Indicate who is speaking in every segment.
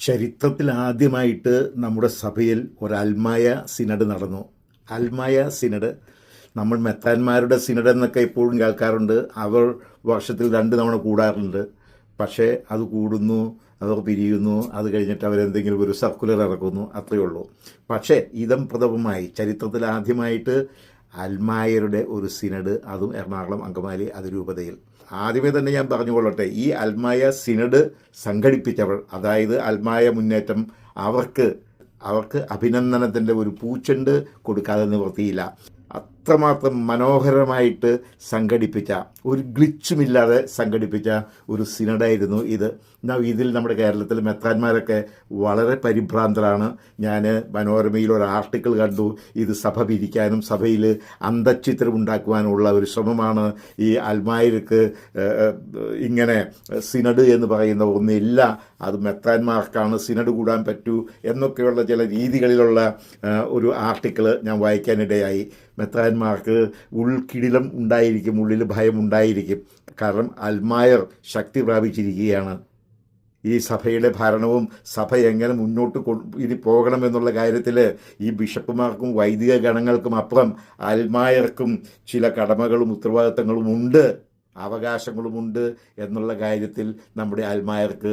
Speaker 1: ചരിത്രത്തിൽ ആദ്യമായിട്ട് നമ്മുടെ സഭയിൽ ഒരു അൽമായ സിനഡ് നടന്നു. അൽമായ സിനഡ് നമ്മൾ മെത്താന്മാരുടെ സിനഡ് എന്നൊക്കെ എപ്പോഴും കേൾക്കാറുണ്ട്. അവർ വർഷത്തിൽ രണ്ട് തവണ കൂടാറുണ്ട്. പക്ഷേ അത് കൂടുന്നു അവർ പിരിയുന്നു അത് കഴിഞ്ഞിട്ട് അവരെന്തെങ്കിലും ഒരു സർക്കുലർ ഇറക്കുന്നു അത്രയേ ഉള്ളൂ. പക്ഷേ ഇതം പ്രഥമമായി ചരിത്രത്തിൽ ആദ്യമായിട്ട് അൽമായരുടെ ഒരു സിനഡ് അതും എറണാകുളം അങ്കമാലി അതിരൂപതയിൽ. ആദ്യമേ തന്നെ ഞാൻ പറഞ്ഞുകൊള്ളട്ടെ ഈ അൽമായ സിനഡ് സംഘടിപ്പിച്ചവൾ അതായത് അൽമായ മുന്നേറ്റം അവർക്ക് അവർക്ക് അഭിനന്ദനത്തിന്റെ ഒരു പൂച്ചെണ്ട് കൊടുക്കാതെ നിവർത്തിയില്ല അത്രമാത്രം മനോഹരമായിട്ട് സംഘടിപ്പിച്ച ഒരു ഗ്ലിച്ചുമില്ലാതെ സംഘടിപ്പിച്ച ഒരു സിനഡായിരുന്നു ഇത്. ഇതിൽ നമ്മുടെ കേരളത്തിൽ മെത്രാന്മാരൊക്കെ വളരെ പരിഭ്രാന്തരാണ്. ഞാൻ മനോരമയിൽ ഒരു ആർട്ടിക്കിൾ കണ്ടു. ഇത് സഭ പിരിക്കാനും സഭയിൽ അന്തച്ചിത്രം ഉണ്ടാക്കുവാനുള്ള ഒരു ശ്രമമാണ് ഈ അൽമായർക്ക് ഇങ്ങനെ സിനഡ് എന്ന് പറയുന്ന ഒന്നില്ല. അത് മെത്രാന്മാർക്കാണ് സിനഡ് കൂടാൻ പറ്റൂ എന്നൊക്കെയുള്ള ചില രീതികളിലുള്ള ഒരു ആർട്ടിക്കിൾ ഞാൻ വായിക്കാനിടയായി മെത്രാന്മാർക്ക് ഉൾക്കിടിലം ഉണ്ടായിരിക്കും ഉള്ളിൽ ഭയം ഉണ്ടായിരിക്കും. കാരണം അൽമായർ ശക്തി പ്രാപിച്ചിരിക്കുകയാണ്. ഈ സഭയുടെ ഭരണവും സഭ എങ്ങനെ മുന്നോട്ട് ഇനി പോകണമെന്നുള്ള കാര്യത്തിൽ ഈ ബിഷപ്പുമാർക്കും വൈദിക ഗണങ്ങൾക്കും അപ്പുറം അൽമായർക്കും ചില കടമകളും ഉത്തരവാദിത്തങ്ങളും ഉണ്ട് അവകാശങ്ങളുമുണ്ട് എന്നുള്ള കാര്യത്തിൽ നമ്മുടെ അൽമായർക്ക്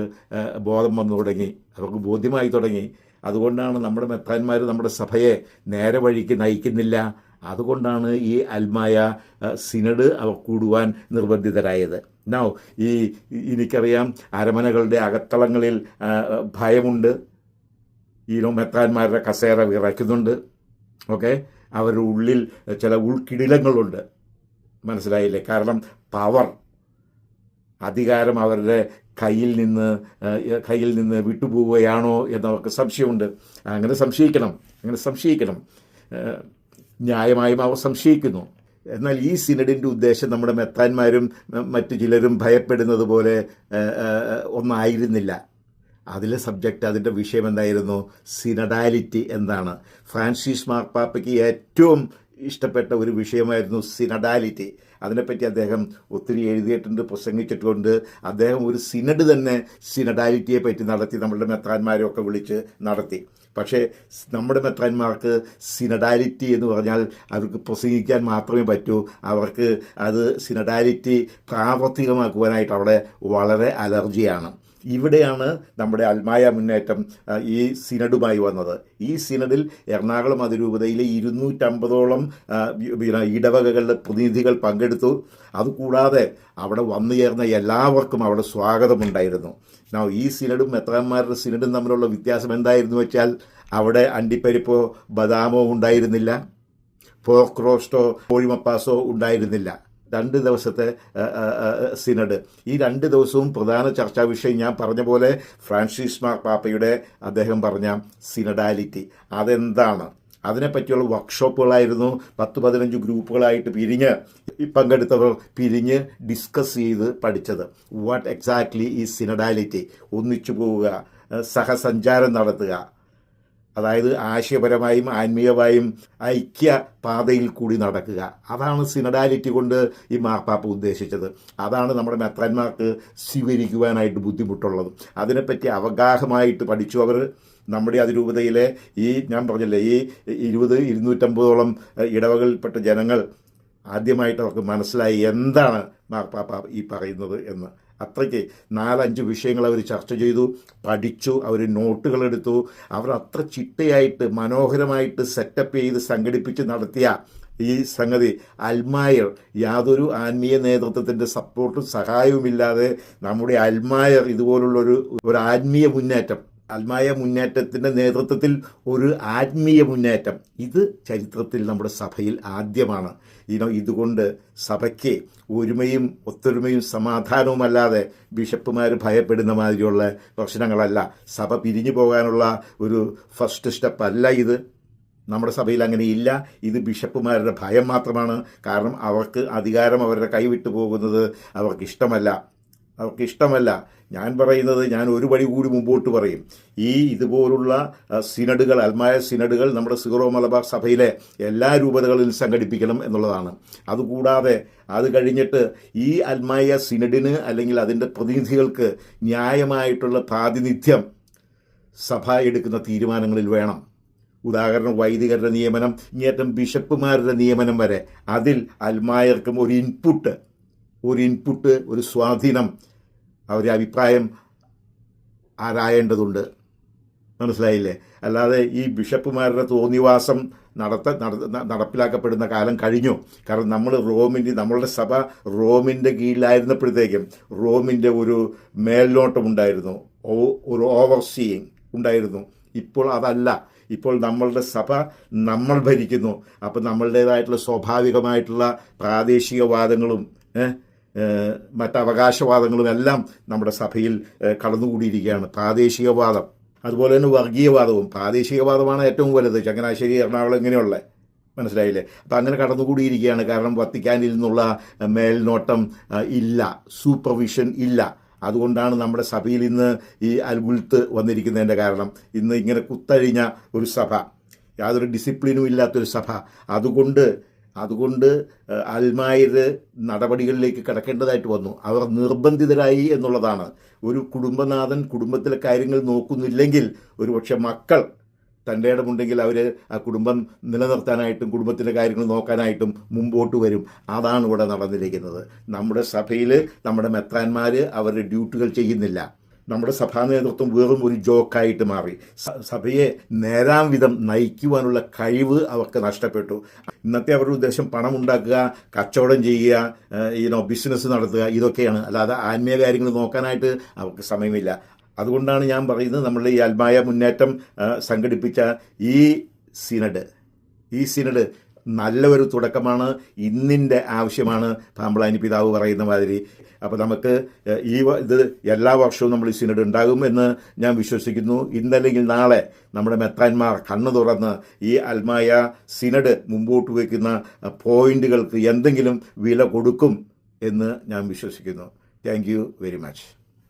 Speaker 1: ബോധം വന്നു തുടങ്ങി. അവർക്ക് ബോധ്യമായി തുടങ്ങി. അതുകൊണ്ടാണ് നമ്മുടെ മെത്താന്മാർ നമ്മുടെ സഭയെ നേരെ വഴിക്ക് നയിക്കുന്നില്ല. അതുകൊണ്ടാണ് ഈ അൽമായ സിനഡ് കൂടുവാൻ നിർബന്ധിതരായത്. നൗ ഈ എനിക്കറിയാം അരമനകളുടെ അകത്തളങ്ങളിൽ ഭയമുണ്ട്. ഈ മെത്താന്മാരുടെ കസേര വിറയ്ക്കുന്നുണ്ട്. ഓക്കെ അവരുടെ ഉള്ളിൽ ചില ഉൾക്കിടിലങ്ങളുണ്ട്. മനസ്സിലായില്ലേ? കാരണം പവർ അധികാരം അവരുടെ കയ്യിൽ നിന്ന് കയ്യിൽ നിന്ന് വിട്ടുപോവുകയാണോ എന്നവർക്ക് സംശയമുണ്ട്. അങ്ങനെ സംശയിക്കണം. അങ്ങനെ സംശയിക്കണം. ന്യായമായും അവർ സംശയിക്കുന്നു. എന്നാൽ ഈ സിനഡിന്റെ ഉദ്ദേശം നമ്മുടെ മെത്താന്മാരും മറ്റു ചിലരും ഭയപ്പെടുന്നത് പോലെ ഒന്നായിരുന്നില്ല. അതിലെ സബ്ജക്റ്റ് അതിന്റെ വിഷയം എന്തായിരുന്നു? സിനഡാലിറ്റി എന്താണ്? ഫ്രാൻസിസ് മാർപ്പാപ്പയ്ക്ക് ഏറ്റവും ഇഷ്ടപ്പെട്ട ഒരു വിഷയമായിരുന്നു സിനഡാലിറ്റി. അതിനെപ്പറ്റി അദ്ദേഹം ഒത്തിരി എഴുതിയിട്ടുണ്ട് പ്രസംഗിച്ചിട്ടുണ്ട്. അദ്ദേഹം ഒരു സിനഡ് തന്നെ സിനഡാലിറ്റിയെ പറ്റി നടത്തി നമ്മളുടെ മെത്രാന്മാരെയൊക്കെ വിളിച്ച് നടത്തി. പക്ഷേ നമ്മുടെ മെത്രാന്മാർക്ക് സിനഡാലിറ്റി എന്ന് പറഞ്ഞാൽ അവർക്ക് പ്രസംഗിക്കാൻ മാത്രമേ പറ്റൂ. അവർക്ക് അത് സിനഡാലിറ്റി പ്രാവർത്തികമാക്കുവാനായിട്ട് അവിടെ വളരെ അലർജിയാണ്. ഇവിടെയാണ് നമ്മുടെ അൽമായ മുന്നേറ്റം ഈ സിനഡുമായി വന്നത്. ഈ സിനഡിൽ എറണാകുളം അതിരൂപതയിലെ ഇരുന്നൂറ്റമ്പതോളം ഇടവകകളിലെ പ്രതിനിധികൾ പങ്കെടുത്തു. അതുകൂടാതെ അവിടെ വന്നു ചേർന്ന എല്ലാവർക്കും അവിടെ സ്വാഗതമുണ്ടായിരുന്നു. ഈ സിനഡും മെത്രാന്മാരുടെ സിനഡും തമ്മിലുള്ള വ്യത്യാസം എന്തായിരുന്നു വെച്ചാൽ അവിടെ അണ്ടിപ്പരിപ്പോ ബദാമോ ഉണ്ടായിരുന്നില്ല. പോർക്ക് റോസ്റ്റോ കോഴിമപ്പാസോ ഉണ്ടായിരുന്നില്ല. രണ്ട് ദിവസത്തെ സിനഡ്. ഈ രണ്ട് ദിവസവും പ്രധാന ചർച്ചാ വിഷയം ഞാൻ പറഞ്ഞ പോലെ ഫ്രാൻസിസ് മാർ പാപ്പയുടെ അദ്ദേഹം പറഞ്ഞ സിനഡാലിറ്റി. അതെന്താണ്? അതിനെപ്പറ്റിയുള്ള വർക്ക്ഷോപ്പുകളായിരുന്നു പത്ത് പതിനഞ്ച് ഗ്രൂപ്പുകളായിട്ട് പിരിഞ്ഞ് പങ്കെടുത്തവർ പിരിഞ്ഞ് ഡിസ്കസ് ചെയ്ത് പഠിച്ചത്. വാട്ട് എക്സാക്ട്ലി ഈ സിനഡാലിറ്റി? ഒന്നിച്ചു പോവുക സഹസഞ്ചാരം നടത്തുക അതായത് ആശയപരമായും ആത്മീയമായും ഐക്യ പാതയിൽ കൂടി നടക്കുക. അതാണ് സിനഡാലിറ്റി കൊണ്ട് ഈ മാർപ്പാപ്പ് ഉദ്ദേശിച്ചത്. അതാണ് നമ്മുടെ മെത്രന്മാർക്ക് സ്വീകരിക്കുവാനായിട്ട് ബുദ്ധിമുട്ടുള്ളത്. അതിനെപ്പറ്റി അവഗാഹമായിട്ട് പഠിച്ചു അവർ നമ്മുടെ അതിരൂപതയിലെ ഈ ഞാൻ പറഞ്ഞില്ലേ ഈ ഇരുപത് ഇരുന്നൂറ്റമ്പതോളം ഇടവകളിൽപ്പെട്ട ജനങ്ങൾ ആദ്യമായിട്ട് അവർക്ക് മനസ്സിലായി എന്താണ് മാർപ്പാപ്പ ഈ പറയുന്നത് എന്ന്. അത്രയ്ക്ക് നാലഞ്ച് വിഷയങ്ങൾ അവർ ചർച്ച ചെയ്തു പഠിച്ചു അവർ നോട്ടുകൾ എടുത്തു. അവർ അത്ര ചിട്ടയായിട്ട് മനോഹരമായിട്ട് സെറ്റപ്പ് ചെയ്ത് സംഘടിപ്പിച്ച് നടത്തിയ ഈ സംഗതി അൽമായർ യാതൊരു ആത്മീയ നേതൃത്വത്തിന്റെ സപ്പോർട്ടും സഹായവുമില്ലാതെ നമ്മുടെ അൽമായർ ഇതുപോലുള്ളൊരു ഒരു ആത്മീയ മുന്നേറ്റം. അൽമായ മുന്നേറ്റത്തിന്റെ നേതൃത്വത്തിൽ ഒരു ആത്മീയ മുന്നേറ്റം. ഇത് ചരിത്രത്തിൽ നമ്മുടെ സഭയിൽ ആദ്യമാണ്. ഇനോ ഇതുകൊണ്ട് സഭയ്ക്ക് ഒരുമയും ഒത്തൊരുമയും സമാധാനവുമല്ലാതെ ബിഷപ്പുമാർ ഭയപ്പെടുന്ന മാതിരിയുള്ള പ്രശ്നങ്ങളല്ല. സഭ പിരിഞ്ഞു പോകാനുള്ള ഒരു ഫസ്റ്റ് സ്റ്റെപ്പ് അല്ല ഇത്. നമ്മുടെ സഭയിൽ അങ്ങനെയില്ല. ഇത് ബിഷപ്പുമാരുടെ ഭയം മാത്രമാണ്. കാരണം അവർക്ക് അധികാരം അവരുടെ കൈവിട്ടു പോകുന്നത് അവർക്ക് ഇഷ്ടമല്ല. അവർക്ക് ഇഷ്ടമല്ല ഞാൻ പറയുന്നത് ഞാൻ ഒരു പടി കൂടി മുമ്പോട്ട് പറയും. ഈ ഇതുപോലുള്ള സിനഡുകൾ അൽമായ സിനഡുകൾ നമ്മുടെ സിറോ മലബാർ സഭയിലെ എല്ലാ രൂപതകളിലും സംഘടിപ്പിക്കണം എന്നുള്ളതാണ്. അതുകൂടാതെ അത് കഴിഞ്ഞിട്ട് ഈ അൽമായ സിനഡിന് അല്ലെങ്കിൽ അതിന്റെ പ്രതിനിധികൾക്ക് ന്യായമായിട്ടുള്ള പ്രാതിനിധ്യം സഭ എടുക്കുന്ന തീരുമാനങ്ങളിൽ വേണം. ഉദാഹരണം വൈദികരുടെ നിയമനം ഇങ്ങേറ്റം ബിഷപ്പുമാരുടെ നിയമനം വരെ. അതിൽ അൽമായർക്കും ഒരു ഇൻപുട്ട് ഒരു ഇൻപുട്ട് ഒരു സ്വാധീനം. അവർ അഭിപ്രായം ആരായേണ്ടതുണ്ട്? മനസ്സിലായില്ലേ? അല്ലാതെ ഈ ബിഷപ്പുമാരുടെ തോന്നിവാസം നടത്ത നട- നടപ്പിലാക്കപ്പെടുന്ന കാലം കഴിഞ്ഞു. കാരണം നമ്മൾ റോമിന്റെ നമ്മളുടെ സഭ റോമിന്റെ കീഴിലായിരുന്നപ്പോഴത്തേക്കും റോമിന്റെ ഒരു മേൽനോട്ടമുണ്ടായിരുന്നു ഒരു ഓവർ സീയിങ് ഉണ്ടായിരുന്നു. ഇപ്പോൾ അതല്ല. ഇപ്പോൾ നമ്മളുടെ സഭ നമ്മൾ ഭരിക്കുന്നു. അപ്പോൾ നമ്മളുടേതായിട്ടുള്ള സ്വാഭാവികമായിട്ടുള്ള പ്രാദേശികവാദങ്ങളും ഏഹ്, ഏഹ്, മറ്റ് അവകാശവാദങ്ങളും എല്ലാം നമ്മുടെ സഭയിൽ കടന്നുകൂടിയിരിക്കുകയാണ്. പ്രാദേശികവാദം അതുപോലെ തന്നെ വർഗീയവാദവും. പ്രാദേശികവാദമാണ് ഏറ്റവും വലുത്. ചങ്ങനാശ്ശേരി എറണാകുളം ഇങ്ങനെയുള്ള മനസ്സിലായില്ലേ? അപ്പം അങ്ങനെ കടന്നുകൂടിയിരിക്കുകയാണ്. കാരണം വത്തിക്കാനിൽ നിന്നുള്ള മേൽനോട്ടം ഇല്ല. സൂപ്പർവിഷൻ ഇല്ല. അതുകൊണ്ടാണ് നമ്മുടെ സഭയിൽ ഇന്ന് ഈ അൽഗുൽത്ത് വന്നിരിക്കുന്നതിന്റെ കാരണം. ഇന്ന് ഇങ്ങനെ കുത്തഴിഞ്ഞ ഒരു സഭ യാതൊരു ഡിസിപ്ലിനും ഇല്ലാത്തൊരു സഭ. അതുകൊണ്ട് അതുകൊണ്ട് അൽമായർ നടപടികളിലേക്ക് കിടക്കേണ്ടതായിട്ട് വന്നു. അവർ നിർബന്ധിതരായി എന്നുള്ളതാണ്. ഒരു കുടുംബനാഥൻ കുടുംബത്തിലെ കാര്യങ്ങൾ നോക്കുന്നില്ലെങ്കിൽ ഒരുപക്ഷെ മക്കൾ തന്റെ ഇടമുണ്ടെങ്കിൽ അവർ ആ കുടുംബം നിലനിർത്താനായിട്ടും കുടുംബത്തിന്റെ കാര്യങ്ങൾ നോക്കാനായിട്ടും മുമ്പോട്ട് വരും. അതാണ് ഇവിടെ നടന്നിരിക്കുന്നത്. നമ്മുടെ സഭയിൽ നമ്മുടെ മെത്രാന്മാർ അവരുടെ ഡ്യൂട്ടികൾ ചെയ്യുന്നില്ല. നമ്മുടെ സഭാ നേതൃത്വം വെറും ഒരു ജോക്കായിട്ട് മാറി. സഭയെ നേരാം വിധം നയിക്കുവാനുള്ള കഴിവ് അവർക്ക് നഷ്ടപ്പെട്ടു. ഇന്നത്തെ അവരുടെ ഉദ്ദേശം പണം ഉണ്ടാക്കുക കച്ചവടം ചെയ്യുക ഈനോ ബിസിനസ് നടത്തുക ഇതൊക്കെയാണ്. അല്ലാതെ ആത്മീയ കാര്യങ്ങൾ നോക്കാനായിട്ട് അവർക്ക് സമയമില്ല. അതുകൊണ്ടാണ് ഞാൻ പറയുന്നത് നമ്മളുടെ ഈ അൽമായ മുന്നേറ്റം സംഘടിപ്പിച്ച ഈ സിനഡ്. ഈ സിനഡ് നല്ല ഒരു തുടക്കമാണ് ഇന്നിന്റെ ആവശ്യമാണ് പാമ്പളാനി പിതാവ് പറയുന്ന മാതിരി. അപ്പോൾ നമുക്ക് ഈ ഇത് എല്ലാ വർഷവും നമ്മൾ ഈ സിനഡ് ഉണ്ടാകും എന്ന് ഞാൻ വിശ്വസിക്കുന്നു. ഇന്നല്ലെങ്കിൽ നാളെ നമ്മുടെ മെത്താന്മാർ കണ്ണു തുറന്ന് ഈ അൽമായ സിനഡ് മുമ്പോട്ട് വയ്ക്കുന്ന പോയിന്റുകൾക്ക് എന്തെങ്കിലും വില കൊടുക്കും എന്ന് ഞാൻ വിശ്വസിക്കുന്നു. Thank very much.